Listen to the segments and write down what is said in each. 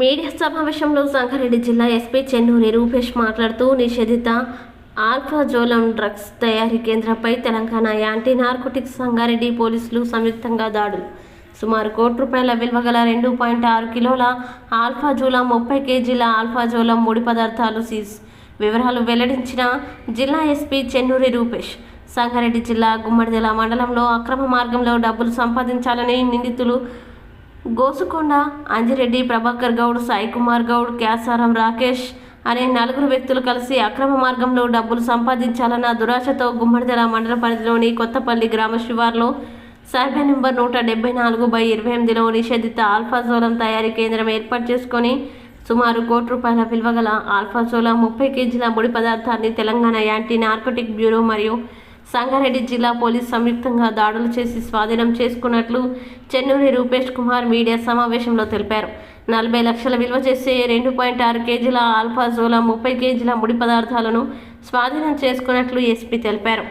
Media సమావేశంలో సంగారెడ్డి జిల్లా SP Chennuri Rupesh మాట్లాడుతూ నిషేధిత ఆల్ఫాజోలం డ్రగ్స్ తయారీ కేంద్రంపై తెలంగాణ యాంటీ నార్కోటిక్స్ సంగారెడ్డి పోలీసులు సంయుక్తంగా దాడులు. సుమారు కోటి రూపాయల విలువ గల రెండు పాయింట్ ఆరు కిలోల ఆల్ఫాజోలం ముప్పై కేజీల ఆల్ఫాజోలం ముడి పదార్థాలు సీజ్. వివరాలు వెల్లడించిన జిల్లా ఎస్పీ చెన్నూరి రూపేష్ సంగారెడ్డి జిల్లా గుమ్మడిదెల మండలంలో అక్రమ మార్గంలో డబ్బులు సంపాదించాలని నిందితులు గోసుకొండ అంజిరెడ్డి ప్రభాకర్ గౌడ్ సాయి కుమార్ గౌడ్ క్యాసారం రాకేష్ అనే నలుగురు వ్యక్తులు కలిసి అక్రమ మార్గంలో డబ్బులు సంపాదించాలన్న దురాశతో గుమ్మడిదల మండల పరిధిలోని కొత్తపల్లి గ్రామ శివార్లో సర్వే నెంబర్ నూట డెబ్బై నాలుగు బై ఇరవై ఎనిమిదిలో నిషేధిత ఆల్ఫాజోలం తయారీ కేంద్రం ఏర్పాటు చేసుకొని సుమారు కోటి రూపాయల విలువగల ఆల్ఫాజోలం ముప్పై కేజీల ముడి పదార్థాన్ని తెలంగాణ యాంటీ నార్కోటిక్ బ్యూరో మరియు సంగారెడ్డి జిల్లా పోలీస్ సంయుక్తంగా దాడులు చేసి స్వాధీనం చేసుకున్నట్లు చెన్నూరి రూపేష్ కుమార్ మీడియా సమావేశంలో తెలిపారు. నలభై లక్షల విలువ చేసే రెండు పాయింట్ ఆరు కేజీల ఆల్ఫాజోలా ముప్పై కేజీల ముడి పదార్థాలను స్వాధీనం చేసుకున్నట్లు ఎస్పీ తెలిపారు.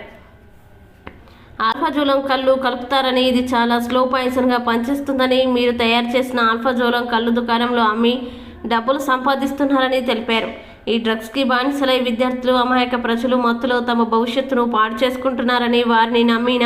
ఆల్ఫాజోలం కళ్ళు కలుపుతారని ఇది చాలా స్లో పాయిసన్గా పనిచేస్తుందని మీరు తయారు చేసిన ఆల్ఫాజోలం కళ్ళు దుకాణంలో అమ్మి డబ్బులు సంపాదిస్తున్నారని తెలిపారు. ఈ డ్రగ్స్కి బానిసలై విద్యార్థులు అమాయక ప్రజలు మత్తులో తమ భవిష్యత్తును పాడు చేసుకుంటున్నారని వారిని నమ్మిన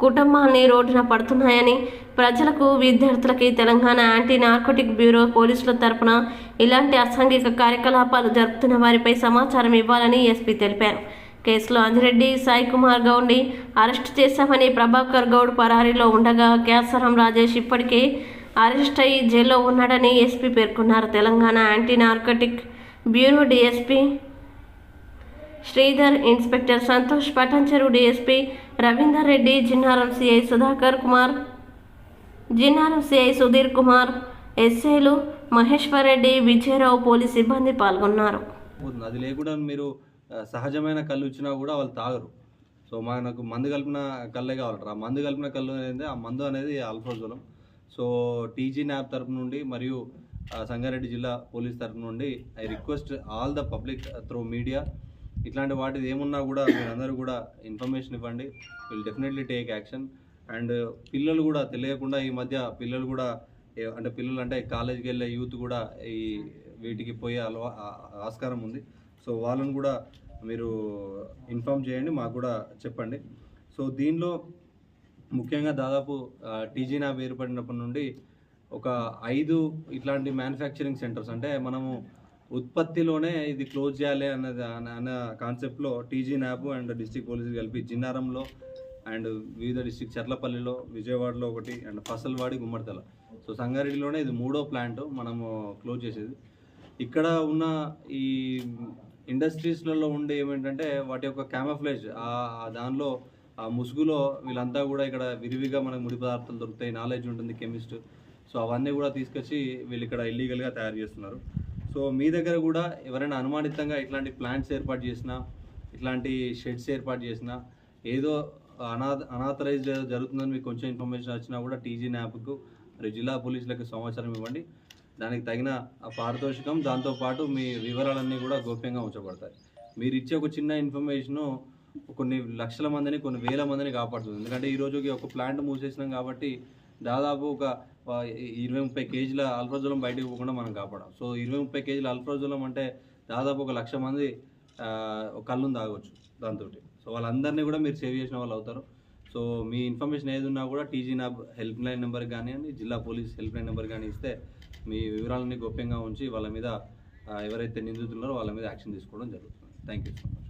కుటుంబాన్ని రోడ్డున పడుతున్నాయని ప్రజలకు విద్యార్థులకి తెలంగాణ యాంటీ నార్కోటిక్ బ్యూరో పోలీసుల తరపున ఇలాంటి అసాంఘిక కార్యకలాపాలు జరుపుతున్న వారిపై సమాచారం ఇవ్వాలని ఎస్పీ తెలిపారు. కేసులో అంజిరెడ్డి సాయి కుమార్ గౌడ్ని అరెస్ట్ చేశామని ప్రభాకర్ గౌడ్ పరారీలో ఉండగా క్యాసరం రాజేష్ ఇప్పటికే అరెస్ట్ అయ్యి జైల్లో ఉన్నాడని ఎస్పీ పేర్కొన్నారు. Telangana anti narcotic bureau DSP Sridhar inspector Santosh Patancheru DSP Ravinder Reddy Jinnaram CI Sudhakar Kumar Jinnaram CI Sudheer Kumar ఎస్ఐలు మహేశ్వర్ రెడ్డి విజయరావు పోలీస్ సిబ్బంది పాల్గొన్నారు. అది లేకుండా మీరు సహజమైన కళ్ళు ఇచ్చినా కూడా వాళ్ళు తాగరు. సో మనకు మందు కలిపిన కళ్ళే కావాలంటారు. ఆ మందు కలిపిన కళ్ళు అనేది ఆ మందు అనేది ఆల్ఫోజోలం సో టీజీ న్యాప్ తరపు నుండి మరియు సంగారెడ్డి జిల్లా పోలీస్ తరఫు నుండి I request all the public through media. ఇట్లాంటి వాటిది ఏమున్నా కూడా మీరందరూ కూడా ఇన్ఫర్మేషన్ ఇవ్వండి. Will definitely take action. And పిల్లలు కూడా తెలియకుండా ఈ మధ్య పిల్లలు కూడా అంటే పిల్లలు అంటే కాలేజీకి వెళ్ళే యూత్ కూడా ఈ వీటికి పోయే అలవా ఆస్కారం ఉంది. సో వాళ్ళని కూడా మీరు ఇన్ఫామ్ చేయండి మాకు కూడా చెప్పండి. సో దీనిలో ముఖ్యంగా దాదాపు టీజీ నాబ్ ఏర్పడినప్పటి నుండి ఒక ఐదు ఇట్లాంటి మ్యానుఫ్యాక్చరింగ్ సెంటర్స్ అంటే మనము ఉత్పత్తిలోనే ఇది క్లోజ్ చేయాలి అన్నది అన్న- అన్న కాన్సెప్ట్లో టీజీ న్యాబ్ అండ్ డిస్టిక్ పోలీసులు కలిపి జిన్నారంలో అండ్ వివిధ డిస్టిక్ చర్లపల్లిలో విజయవాడలో ఒకటి అండ్ ఫసల్వాడి గుమ్మడితల. సో సంగారెడ్డిలోనే ఇది మూడో ప్లాంట్ మనము క్లోజ్ చేసేది. ఇక్కడ ఉన్న ఈ ఇండస్ట్రీస్లలో ఉండే ఏమిటంటే వాటి యొక్క క్యామఫ్లేజ్ ఆ దానిలో ఆ ముసుగులో వీళ్ళంతా కూడా ఇక్కడ విరివిగా మనకు ముడి పదార్థాలు దొరుకుతాయి. నాలెడ్జ్ ఉంటుంది కెమిస్ట్ సో అవన్నీ కూడా తీసుకొచ్చి వీళ్ళు ఇక్కడ ఇల్లీగల్గా తయారు చేస్తున్నారు. సో మీ దగ్గర కూడా ఎవరైనా అనుమానితంగా ఇట్లాంటి ప్లాంట్స్ ఏర్పాటు చేసినా ఇట్లాంటి షెడ్స్ ఏర్పాటు చేసినా ఏదో అనా అనాథరైజ్ జరుగుతుందని మీకు కొంచెం ఇన్ఫర్మేషన్ వచ్చినా కూడా టీజీ యాప్కు మరియు జిల్లా పోలీసులకు సమాచారం ఇవ్వండి. దానికి తగిన పారితోషికం దాంతోపాటు మీ వివరాలన్నీ కూడా గోప్యంగా ఉంచబడతాయి. మీరు ఇచ్చే ఒక చిన్న ఇన్ఫర్మేషను కొన్ని లక్షల మందిని కొన్ని వేల మందిని కాపాడుతుంది. ఎందుకంటే ఈరోజుకి ఒక ప్లాంట్ మూసేసినాం కాబట్టి దాదాపు ఒక ఇరవై ముప్పై కేజీల అల్ఫ్రాజోలం బయటకు పోకుండా మనం కాపాడాం సో ఇరవై ముప్పై కేజీల అల్ఫ్రాజోలం అంటే దాదాపు ఒక లక్ష మంది కళ్ళును ఒక తాగొచ్చు దాంతో సో వాళ్ళందరినీ కూడా మీరు సేవ్ చేసిన వాళ్ళు అవుతారు. సో మీ ఇన్ఫర్మేషన్ ఏది ఉన్నా కూడా TG NAB helpline number కానివ్వండి జిల్లా పోలీస్ హెల్ప్ లైన్ నెంబర్ కానీ ఇస్తే మీ వివరాలన్నీ గోప్యంగా ఉంచి వాళ్ళ మీద ఎవరైతే నిందితున్నారో వాళ్ళ మీద యాక్షన్ తీసుకోవడం జరుగుతుంది. Thank you so much.